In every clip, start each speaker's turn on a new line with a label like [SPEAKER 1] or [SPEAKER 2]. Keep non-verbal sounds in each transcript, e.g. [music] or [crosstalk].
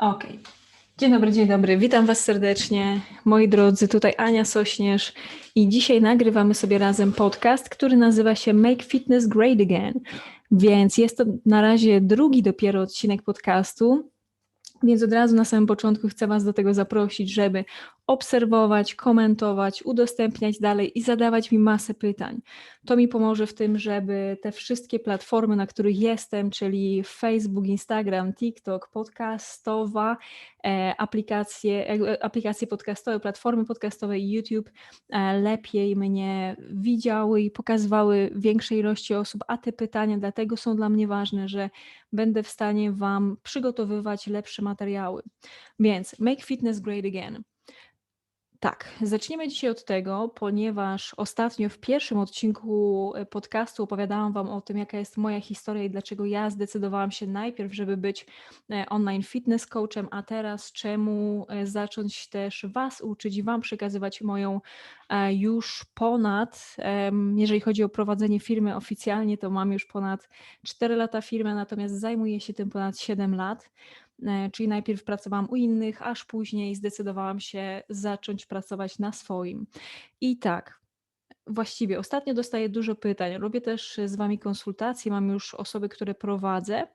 [SPEAKER 1] Okej. Dzień dobry, dzień dobry. Witam Was serdecznie, moi drodzy. Tutaj Ania Sośnierz i dzisiaj nagrywamy sobie razem podcast, który nazywa się Make Fitness Great Again. Więc jest to na razie drugi dopiero odcinek podcastu. Więc od razu na samym początku chcę Was do tego zaprosić, żeby obserwować, komentować, udostępniać dalej i zadawać mi masę pytań. To mi pomoże w tym, żeby te wszystkie platformy, na których jestem, czyli Facebook, Instagram, TikTok, podcastowa, e, aplikacje, e, aplikacje podcastowe, platformy podcastowe i YouTube e, lepiej mnie widziały i pokazywały większej ilości osób, a te pytania dlatego są dla mnie ważne, że będę w stanie Wam przygotowywać lepsze materiały. Więc Make Fitness Great Again. Tak, zaczniemy dzisiaj od tego, ponieważ ostatnio w pierwszym odcinku e, podcastu opowiadałam Wam o tym, jaka jest moja historia i dlaczego ja zdecydowałam się najpierw, żeby być e, online fitness coachem, a teraz czemu e, zacząć też Was uczyć i Wam przekazywać moją już ponad, jeżeli chodzi o prowadzenie firmy oficjalnie, to mam już ponad 4 lata firmy, natomiast zajmuję się tym ponad 7 lat. E, czyli najpierw pracowałam u innych, aż później zdecydowałam się zacząć pracować na swoim. I tak, właściwie ostatnio dostaję dużo pytań. Robię też z Wami konsultacje, mam już osoby, które prowadzę.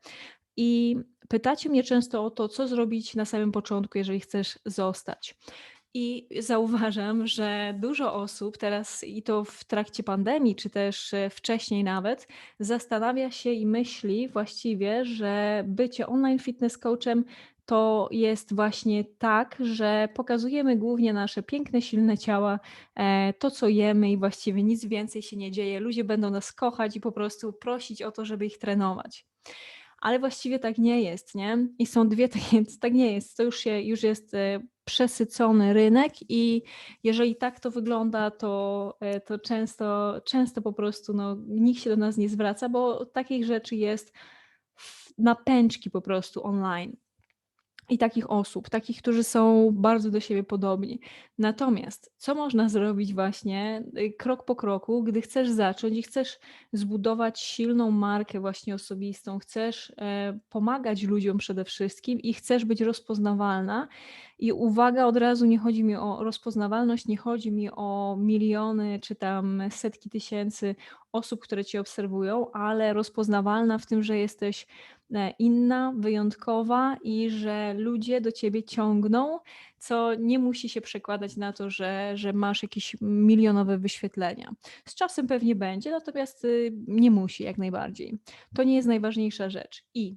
[SPEAKER 1] I pytacie mnie często o to, co zrobić na samym początku, jeżeli chcesz zostać. I zauważam, że dużo osób teraz, i to w trakcie pandemii, czy też e, wcześniej nawet, zastanawia się i myśli właściwie, że bycie online fitness coachem to jest właśnie tak, że pokazujemy głównie nasze piękne, silne ciała, e, to co jemy i właściwie nic więcej się nie dzieje. Ludzie będą nas kochać i po prostu prosić o to, żeby ich trenować ale właściwie tak nie jest, nie? I są dwie takie, [laughs] tak nie jest, to już, się, już jest e, przesycony rynek i jeżeli tak to wygląda, to, e, to często, często po prostu no, nikt się do nas nie zwraca, bo takich rzeczy jest na pęczki po prostu online i takich osób, takich, którzy są bardzo do siebie podobni. Natomiast co można zrobić właśnie y, krok po kroku, gdy chcesz zacząć i chcesz zbudować silną markę właśnie osobistą, chcesz e, pomagać ludziom przede wszystkim i chcesz być rozpoznawalna. I uwaga, od razu nie chodzi mi o rozpoznawalność, nie chodzi mi o miliony czy tam setki tysięcy osób, które cię obserwują, ale rozpoznawalna w tym, że jesteś inna, wyjątkowa i że ludzie do ciebie ciągną, co nie musi się przekładać na to, że, że masz jakieś milionowe wyświetlenia. Z czasem pewnie będzie, natomiast y, nie musi jak najbardziej. To nie jest najważniejsza rzecz. I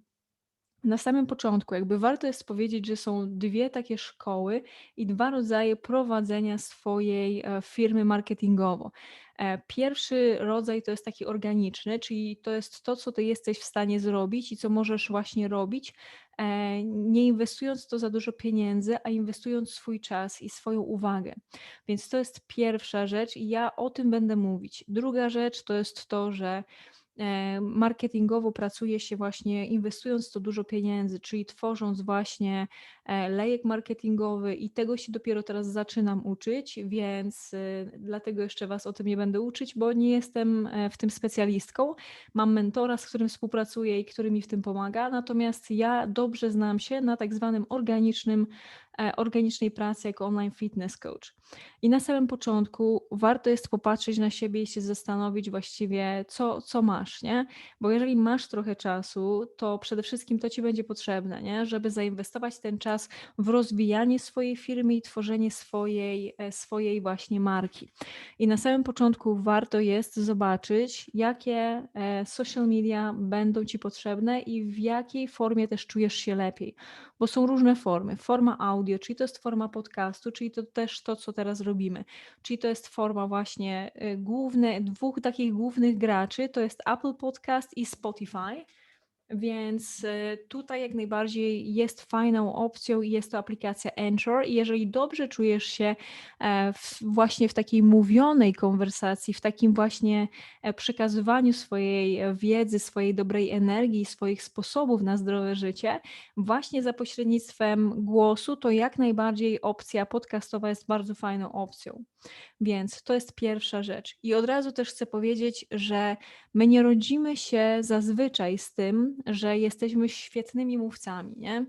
[SPEAKER 1] na samym początku, jakby warto jest powiedzieć, że są dwie takie szkoły i dwa rodzaje prowadzenia swojej e, firmy marketingowo. E, pierwszy rodzaj to jest taki organiczny, czyli to jest to, co ty jesteś w stanie zrobić i co możesz właśnie robić, e, nie inwestując to za dużo pieniędzy, a inwestując swój czas i swoją uwagę. Więc to jest pierwsza rzecz i ja o tym będę mówić. Druga rzecz to jest to, że marketingowo pracuje się właśnie inwestując to dużo pieniędzy, czyli tworząc właśnie e, lejek marketingowy i tego się dopiero teraz zaczynam uczyć, więc e, dlatego jeszcze Was o tym nie będę uczyć, bo nie jestem w tym specjalistką. Mam mentora, z którym współpracuję i który mi w tym pomaga, natomiast ja dobrze znam się na tak zwanym organicznym E, organicznej pracy jako online fitness coach. I na samym początku warto jest popatrzeć na siebie i się zastanowić właściwie, co, co masz, nie? Bo jeżeli masz trochę czasu, to przede wszystkim to ci będzie potrzebne, nie? Żeby zainwestować ten czas w rozwijanie swojej firmy i tworzenie swojej, e, swojej właśnie marki. I na samym początku warto jest zobaczyć, jakie e, social media będą ci potrzebne i w jakiej formie też czujesz się lepiej bo są różne formy. Forma audio, czyli to jest forma podcastu, czyli to też to, co teraz robimy. Czyli to jest forma właśnie y, główne, dwóch takich głównych graczy, to jest Apple Podcast i Spotify. Więc y, tutaj jak najbardziej jest fajną opcją i jest to aplikacja Anchor. I jeżeli dobrze czujesz się e, w, właśnie w takiej mówionej konwersacji, w takim właśnie e, przekazywaniu swojej e, wiedzy, swojej dobrej energii, swoich sposobów na zdrowe życie, właśnie za pośrednictwem głosu, to jak najbardziej opcja podcastowa jest bardzo fajną opcją. Więc to jest pierwsza rzecz. I od razu też chcę powiedzieć, że my nie rodzimy się zazwyczaj z tym, że jesteśmy świetnymi mówcami, nie?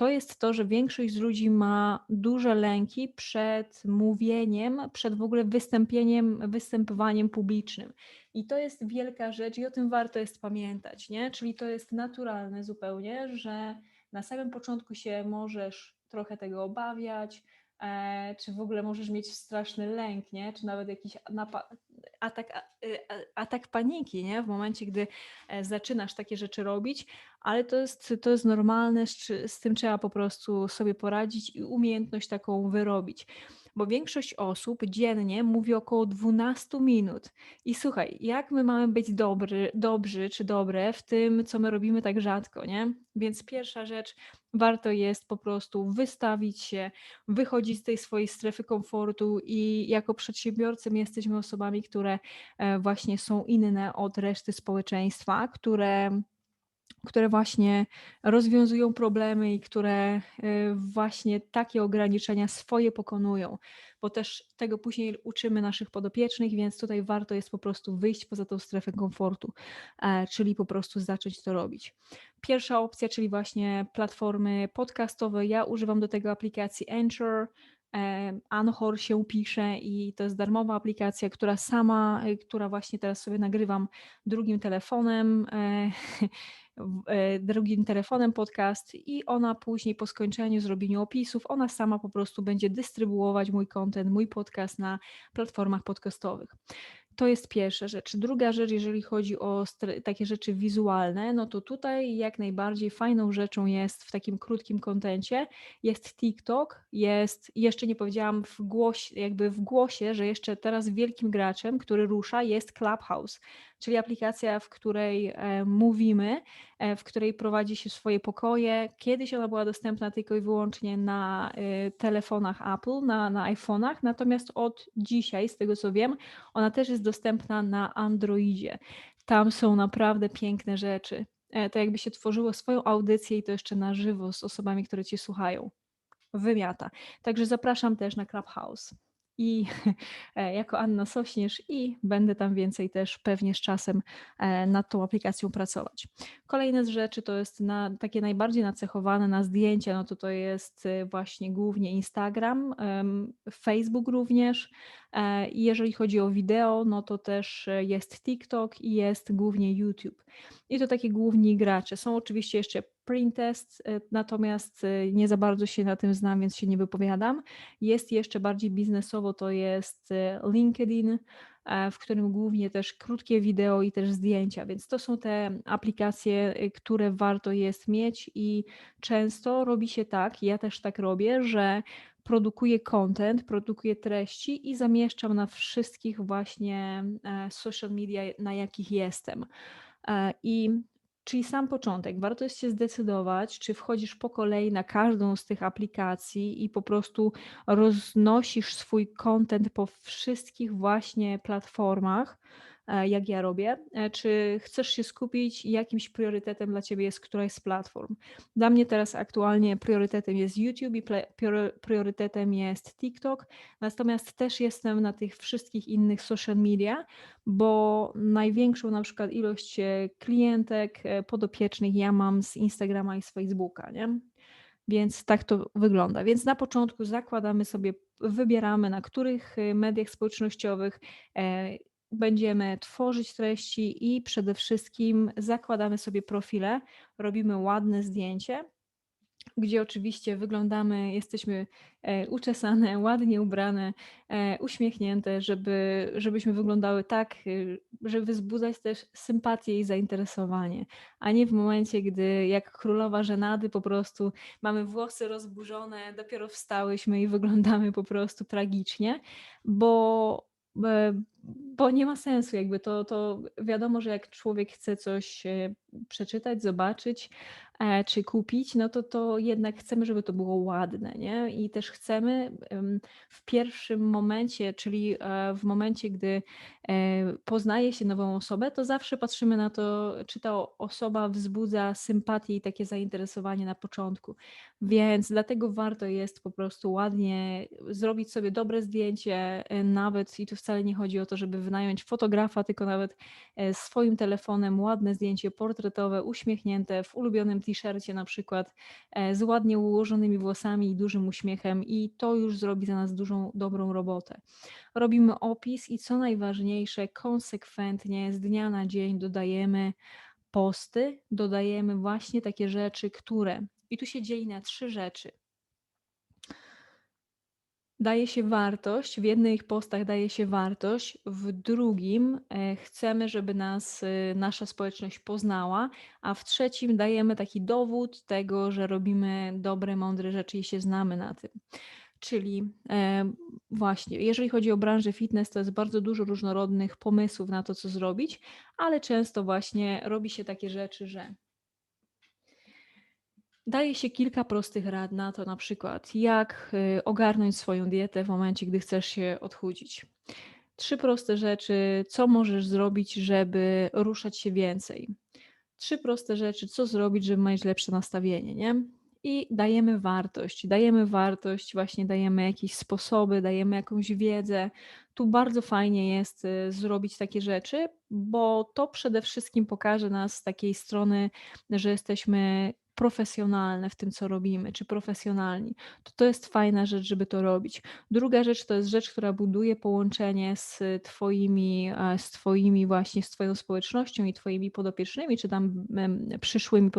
[SPEAKER 1] to jest to, że większość z ludzi ma duże lęki przed mówieniem, przed w ogóle wystąpieniem, występowaniem publicznym. I to jest wielka rzecz i o tym warto jest pamiętać, nie? Czyli to jest naturalne zupełnie, że na samym początku się możesz trochę tego obawiać, e, czy w ogóle możesz mieć straszny lęk, nie? Czy nawet jakiś atak, y, atak paniki, nie? W momencie, gdy e, zaczynasz takie rzeczy robić, ale to jest, to jest normalne, z, z tym trzeba po prostu sobie poradzić i umiejętność taką wyrobić bo większość osób dziennie mówi około 12 minut. I słuchaj, jak my mamy być dobry, dobrzy czy dobre w tym, co my robimy tak rzadko, nie? Więc pierwsza rzecz, warto jest po prostu wystawić się, wychodzić z tej swojej strefy komfortu i jako przedsiębiorcy my jesteśmy osobami, które e, właśnie są inne od reszty społeczeństwa, które które właśnie rozwiązują problemy i które y, właśnie takie ograniczenia swoje pokonują, bo też tego później uczymy naszych podopiecznych, więc tutaj warto jest po prostu wyjść poza tą strefę komfortu, e, czyli po prostu zacząć to robić. Pierwsza opcja, czyli właśnie platformy podcastowe. Ja używam do tego aplikacji Anchor. E, Anchor się pisze i to jest darmowa aplikacja, która sama, y, która właśnie teraz sobie nagrywam drugim telefonem. [laughs] E, drugim telefonem podcast i ona później po skończeniu zrobieniu opisów, ona sama po prostu będzie dystrybuować mój content, mój podcast na platformach podcastowych. To jest pierwsza rzecz. Druga rzecz, jeżeli chodzi o takie rzeczy wizualne, no to tutaj jak najbardziej fajną rzeczą jest w takim krótkim kontencie jest TikTok, jest, jeszcze nie powiedziałam w głosie, jakby w głosie, że jeszcze teraz wielkim graczem, który rusza jest Clubhouse, czyli aplikacja, w której e, mówimy, e, w której prowadzi się swoje pokoje. Kiedyś ona była dostępna tylko i wyłącznie na e, telefonach Apple, na, na iPhone'ach, natomiast od dzisiaj, z tego co wiem, ona też jest dostępna na Androidzie. Tam są naprawdę piękne rzeczy. To jakby się tworzyło swoją audycję i to jeszcze na żywo z osobami, które cię słuchają. Wymiata. Także zapraszam też na Clubhouse i [laughs] e, jako Anna Sośnierz i będę tam więcej też pewnie z czasem e, nad tą aplikacją pracować. Kolejne z rzeczy to jest na, takie najbardziej nacechowane na zdjęcia, no to to jest e, właśnie głównie Instagram, Facebook również. Jeżeli chodzi o wideo, no to też jest TikTok i jest głównie YouTube. I to takie główni gracze. Są oczywiście jeszcze Printest, y, natomiast nie za bardzo się na tym znam, więc się nie wypowiadam. Jest jeszcze bardziej biznesowo, to jest LinkedIn, e, w którym głównie też krótkie wideo i też zdjęcia, więc to są te aplikacje, które warto jest mieć i często robi się tak, ja też tak robię, że produkuję content, produkuję treści i zamieszczam na wszystkich właśnie e, social media, na jakich jestem. E, I Czyli sam początek. Warto jest się zdecydować, czy wchodzisz po kolei na każdą z tych aplikacji i po prostu roznosisz swój content po wszystkich właśnie platformach, jak ja robię, e, czy chcesz się skupić jakimś priorytetem dla ciebie jest któraś z platform. Dla mnie teraz aktualnie priorytetem jest YouTube i priorytetem jest TikTok, natomiast też jestem na tych wszystkich innych social media, bo największą na przykład ilość e, klientek podopiecznych ja mam z Instagrama i z Facebooka, nie? Więc tak to wygląda. Więc na początku zakładamy sobie, wybieramy na których mediach społecznościowych będziemy tworzyć treści i przede wszystkim zakładamy sobie profile, robimy ładne zdjęcie, gdzie oczywiście wyglądamy, jesteśmy e, uczesane, [laughs] ładnie ubrane, e, uśmiechnięte, żeby, żebyśmy wyglądały tak, e, żeby wzbudzać też sympatię i zainteresowanie, a nie w momencie, gdy jak królowa żenady po prostu mamy włosy rozburzone, dopiero wstałyśmy i wyglądamy po prostu tragicznie, bo bo nie ma sensu, jakby to, to wiadomo, że jak człowiek chce coś e, przeczytać, zobaczyć e, czy kupić, no to to jednak chcemy, żeby to było ładne, nie? I też chcemy w pierwszym momencie, czyli e, w momencie, gdy poznaje się nową osobę, to zawsze patrzymy na to, czy ta osoba wzbudza sympatię i takie zainteresowanie na początku. Więc dlatego warto jest po prostu ładnie zrobić sobie dobre zdjęcie, nawet i tu wcale nie chodzi o to, żeby wynająć fotografa, tylko nawet e, swoim telefonem ładne zdjęcie portretowe, uśmiechnięte, w ulubionym t-shircie na przykład, e, z ładnie ułożonymi włosami i dużym uśmiechem i to już zrobi za nas dużą, dobrą robotę. Robimy opis i co najważniejsze, konsekwentnie z dnia na dzień dodajemy posty, dodajemy właśnie takie rzeczy, które, i tu się dzieli na trzy rzeczy daje się wartość, w jednych postach daje się wartość, w drugim e, chcemy, żeby nas e, nasza społeczność poznała, a w trzecim dajemy taki dowód tego, że robimy dobre, mądre rzeczy i się znamy na tym. Czyli e, właśnie, jeżeli chodzi o branżę fitness, to jest bardzo dużo różnorodnych pomysłów na to, co zrobić, ale często właśnie robi się takie rzeczy, że Daje się kilka prostych rad na to, na przykład jak y, ogarnąć swoją dietę w momencie, gdy chcesz się odchudzić. Trzy proste rzeczy, co możesz zrobić, żeby ruszać się więcej. Trzy proste rzeczy, co zrobić, żeby mieć lepsze nastawienie, nie? I dajemy wartość, dajemy wartość, właśnie dajemy jakieś sposoby, dajemy jakąś wiedzę. Tu bardzo fajnie jest y, zrobić takie rzeczy, bo to przede wszystkim pokaże nas z takiej strony, że jesteśmy profesjonalne w tym, co robimy, czy profesjonalni, to to jest fajna rzecz, żeby to robić. Druga rzecz to jest rzecz, która buduje połączenie z twoimi, e, z twoimi właśnie, z twoją społecznością i twoimi podopiecznymi, czy tam przyszłymi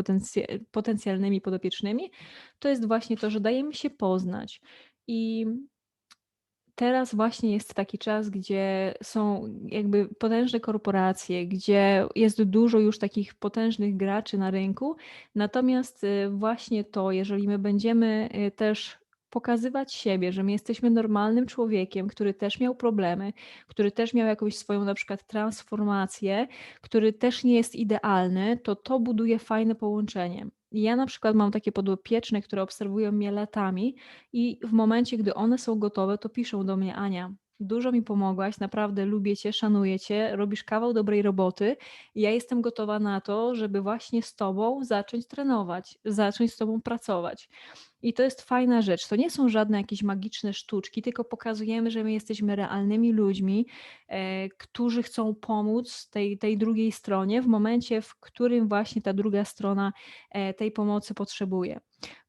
[SPEAKER 1] potencjalnymi podopiecznymi, to jest właśnie to, że dajemy się poznać. I teraz właśnie jest taki czas, gdzie są jakby potężne korporacje, gdzie jest dużo już takich potężnych graczy na rynku. Natomiast y, właśnie to, jeżeli my będziemy y, też pokazywać siebie, że my jesteśmy normalnym człowiekiem, który też miał problemy, który też miał jakąś swoją na przykład transformację, który też nie jest idealny, to to buduje fajne połączenie. Ja na przykład mam takie podopieczne, które obserwują mnie latami i w momencie, gdy one są gotowe, to piszą do mnie Ania, dużo mi pomogłaś, naprawdę lubię Cię, szanuję Cię, robisz kawał dobrej roboty ja jestem gotowa na to, żeby właśnie z Tobą zacząć trenować, zacząć z Tobą pracować. I to jest fajna rzecz. To nie są żadne jakieś magiczne sztuczki, tylko pokazujemy, że my jesteśmy realnymi ludźmi, e, którzy chcą pomóc tej, tej drugiej stronie w momencie, w którym właśnie ta druga strona e, tej pomocy potrzebuje.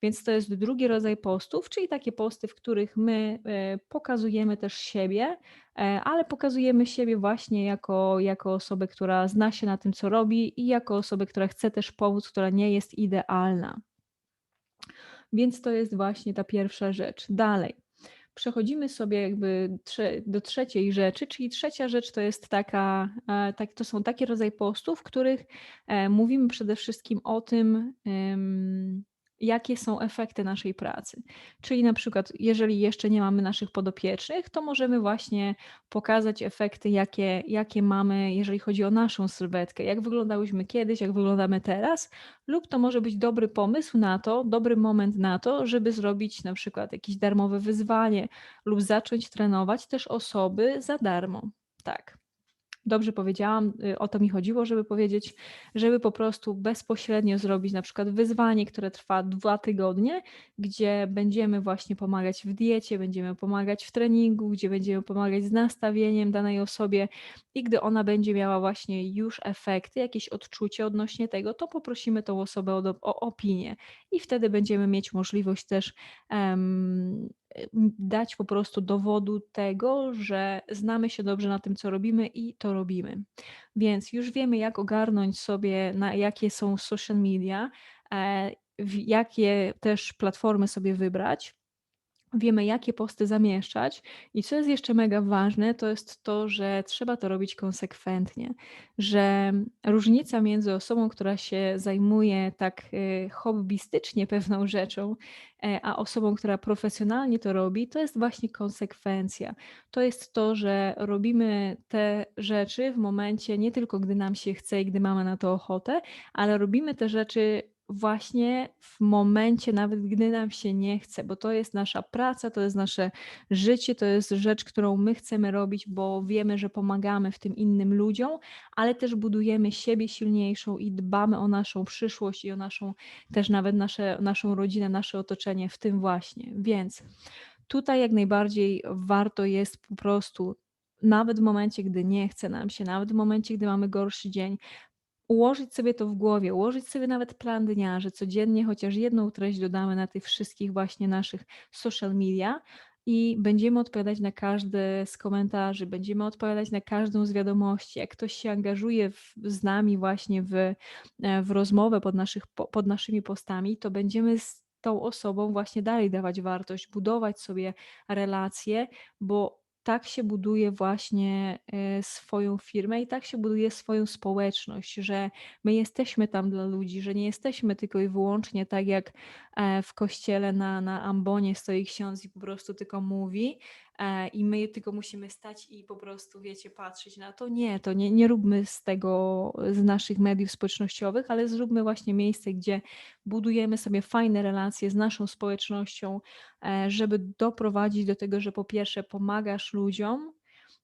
[SPEAKER 1] Więc to jest drugi rodzaj postów, czyli takie posty, w których my e, pokazujemy też siebie, e, ale pokazujemy siebie właśnie jako, jako osobę, która zna się na tym, co robi i jako osobę, która chce też pomóc, która nie jest idealna. Więc to jest właśnie ta pierwsza rzecz. Dalej. Przechodzimy sobie jakby do trzeciej rzeczy, czyli trzecia rzecz to jest taka, e, tak, to są takie rodzaje postów, w których mówimy przede wszystkim o tym, jakie są efekty naszej pracy. Czyli na przykład, jeżeli jeszcze nie mamy naszych podopiecznych, to możemy właśnie pokazać efekty, jakie, jakie mamy, jeżeli chodzi o naszą sylwetkę, jak wyglądałyśmy kiedyś, jak wyglądamy teraz, lub to może być dobry pomysł na to, dobry moment na to, żeby zrobić na przykład jakieś darmowe wyzwanie lub zacząć trenować też osoby za darmo. Tak dobrze powiedziałam, y, o to mi chodziło, żeby powiedzieć, żeby po prostu bezpośrednio zrobić na przykład wyzwanie, które trwa dwa tygodnie, gdzie będziemy właśnie pomagać w diecie, będziemy pomagać w treningu, gdzie będziemy pomagać z nastawieniem danej osobie. I gdy ona będzie miała właśnie już efekty, jakieś odczucie odnośnie tego, to poprosimy tą osobę o, o opinię. I wtedy będziemy mieć możliwość też um, dać po prostu dowodu tego, że znamy się dobrze na tym, co robimy i to robimy. Więc już wiemy, jak ogarnąć sobie, na jakie są social media, e, jakie też platformy sobie wybrać wiemy, jakie posty zamieszczać. I co jest jeszcze mega ważne, to jest to, że trzeba to robić konsekwentnie. Że różnica między osobą, która się zajmuje tak e, hobbystycznie pewną rzeczą, e, a osobą, która profesjonalnie to robi, to jest właśnie konsekwencja. To jest to, że robimy te rzeczy w momencie nie tylko, gdy nam się chce i gdy mamy na to ochotę, ale robimy te rzeczy właśnie w momencie, nawet gdy nam się nie chce, bo to jest nasza praca, to jest nasze życie, to jest rzecz, którą my chcemy robić, bo wiemy, że pomagamy w tym innym ludziom, ale też budujemy siebie silniejszą i dbamy o naszą przyszłość i o naszą, też nawet nasze, naszą rodzinę, nasze otoczenie w tym właśnie. Więc tutaj jak najbardziej warto jest po prostu nawet w momencie, gdy nie chce nam się, nawet w momencie, gdy mamy gorszy dzień, ułożyć sobie to w głowie, ułożyć sobie nawet plan dnia, że codziennie chociaż jedną treść dodamy na tych wszystkich właśnie naszych social media i będziemy odpowiadać na każdy z komentarzy, będziemy odpowiadać na każdą z wiadomości. Jak ktoś się angażuje w, z nami właśnie w, e, w rozmowę pod, naszych, pod naszymi postami, to będziemy z tą osobą właśnie dalej dawać wartość, budować sobie relacje, bo tak się buduje właśnie e, swoją firmę i tak się buduje swoją społeczność, że my jesteśmy tam dla ludzi, że nie jesteśmy tylko i wyłącznie tak jak e, w kościele na, na ambonie stoi ksiądz i po prostu tylko mówi, i my tylko musimy stać i po prostu, wiecie, patrzeć na to. Nie, to nie, nie róbmy z tego, z naszych mediów społecznościowych, ale zróbmy właśnie miejsce, gdzie budujemy sobie fajne relacje z naszą społecznością, e, żeby doprowadzić do tego, że po pierwsze pomagasz ludziom,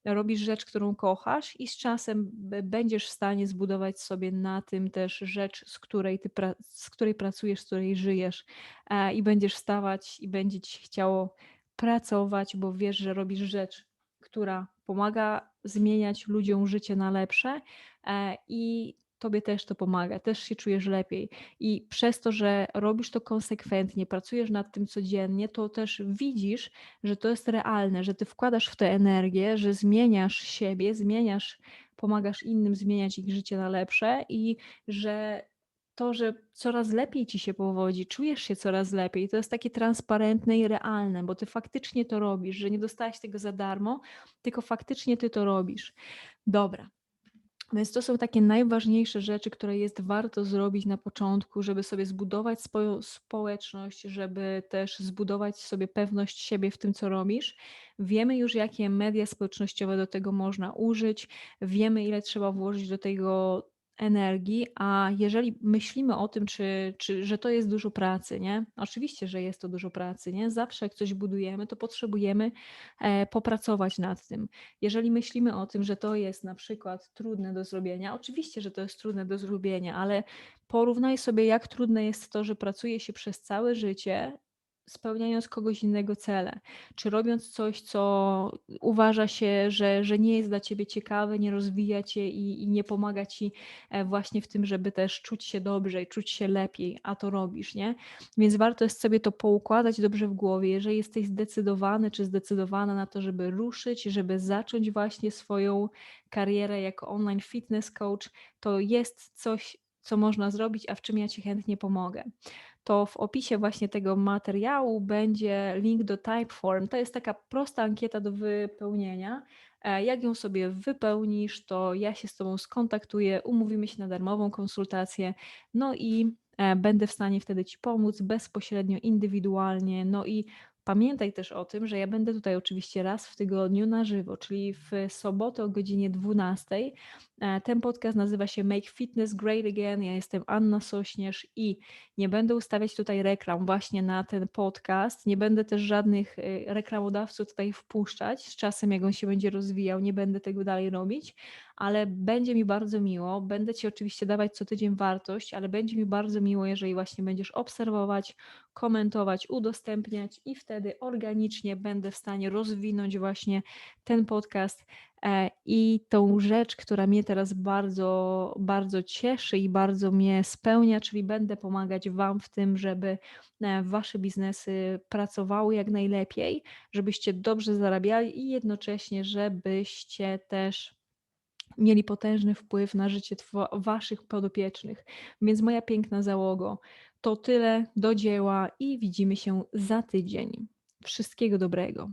[SPEAKER 1] robisz rzecz, którą kochasz i z czasem będziesz w stanie zbudować sobie na tym też rzecz, z której, ty z której pracujesz, z której żyjesz e, i będziesz wstawać i będzie ci chciało pracować, bo wiesz, że robisz rzecz, która pomaga zmieniać ludziom życie na lepsze e, i tobie też to pomaga, też się czujesz lepiej. I przez to, że robisz to konsekwentnie, pracujesz nad tym codziennie, to też widzisz, że to jest realne, że ty wkładasz w tę energię, że zmieniasz siebie, zmieniasz, pomagasz innym zmieniać ich życie na lepsze i że to, że coraz lepiej ci się powodzi, czujesz się coraz lepiej, to jest takie transparentne i realne, bo ty faktycznie to robisz, że nie dostałeś tego za darmo, tylko faktycznie ty to robisz. Dobra. Więc to są takie najważniejsze rzeczy, które jest warto zrobić na początku, żeby sobie zbudować swoją społeczność, żeby też zbudować sobie pewność siebie w tym, co robisz. Wiemy już, jakie media społecznościowe do tego można użyć, wiemy, ile trzeba włożyć do tego energii, a jeżeli myślimy o tym, czy, czy, że to jest dużo pracy, nie? Oczywiście, że jest to dużo pracy, nie? Zawsze jak coś budujemy, to potrzebujemy e, popracować nad tym. Jeżeli myślimy o tym, że to jest na przykład trudne do zrobienia, oczywiście, że to jest trudne do zrobienia, ale porównaj sobie, jak trudne jest to, że pracuje się przez całe życie spełniając kogoś innego cele, czy robiąc coś, co uważa się, że, że nie jest dla ciebie ciekawe, nie rozwija cię i, i nie pomaga ci e, właśnie w tym, żeby też czuć się dobrze i czuć się lepiej, a to robisz, nie? Więc warto jest sobie to poukładać dobrze w głowie. Jeżeli jesteś zdecydowany czy zdecydowana na to, żeby ruszyć, żeby zacząć właśnie swoją karierę jako online fitness coach, to jest coś, co można zrobić, a w czym ja Ci chętnie pomogę to w opisie właśnie tego materiału będzie link do Typeform. To jest taka prosta ankieta do wypełnienia. E, jak ją sobie wypełnisz, to ja się z Tobą skontaktuję, umówimy się na darmową konsultację, no i e, będę w stanie wtedy Ci pomóc bezpośrednio, indywidualnie. No i Pamiętaj też o tym, że ja będę tutaj oczywiście raz w tygodniu na żywo, czyli w sobotę o godzinie 12. E, ten podcast nazywa się Make Fitness Great Again. Ja jestem Anna Sośnierz i nie będę ustawiać tutaj reklam właśnie na ten podcast. Nie będę też żadnych e, reklamodawców tutaj wpuszczać. Z czasem, jak on się będzie rozwijał, nie będę tego dalej robić, ale będzie mi bardzo miło. Będę Ci oczywiście dawać co tydzień wartość, ale będzie mi bardzo miło, jeżeli właśnie będziesz obserwować, komentować, udostępniać i wtedy organicznie będę w stanie rozwinąć właśnie ten podcast e, i tą rzecz, która mnie teraz bardzo, bardzo cieszy i bardzo mnie spełnia, czyli będę pomagać Wam w tym, żeby e, Wasze biznesy pracowały jak najlepiej, żebyście dobrze zarabiali i jednocześnie, żebyście też mieli potężny wpływ na życie waszych podopiecznych. Więc moja piękna załogo, to tyle do dzieła i widzimy się za tydzień. Wszystkiego dobrego.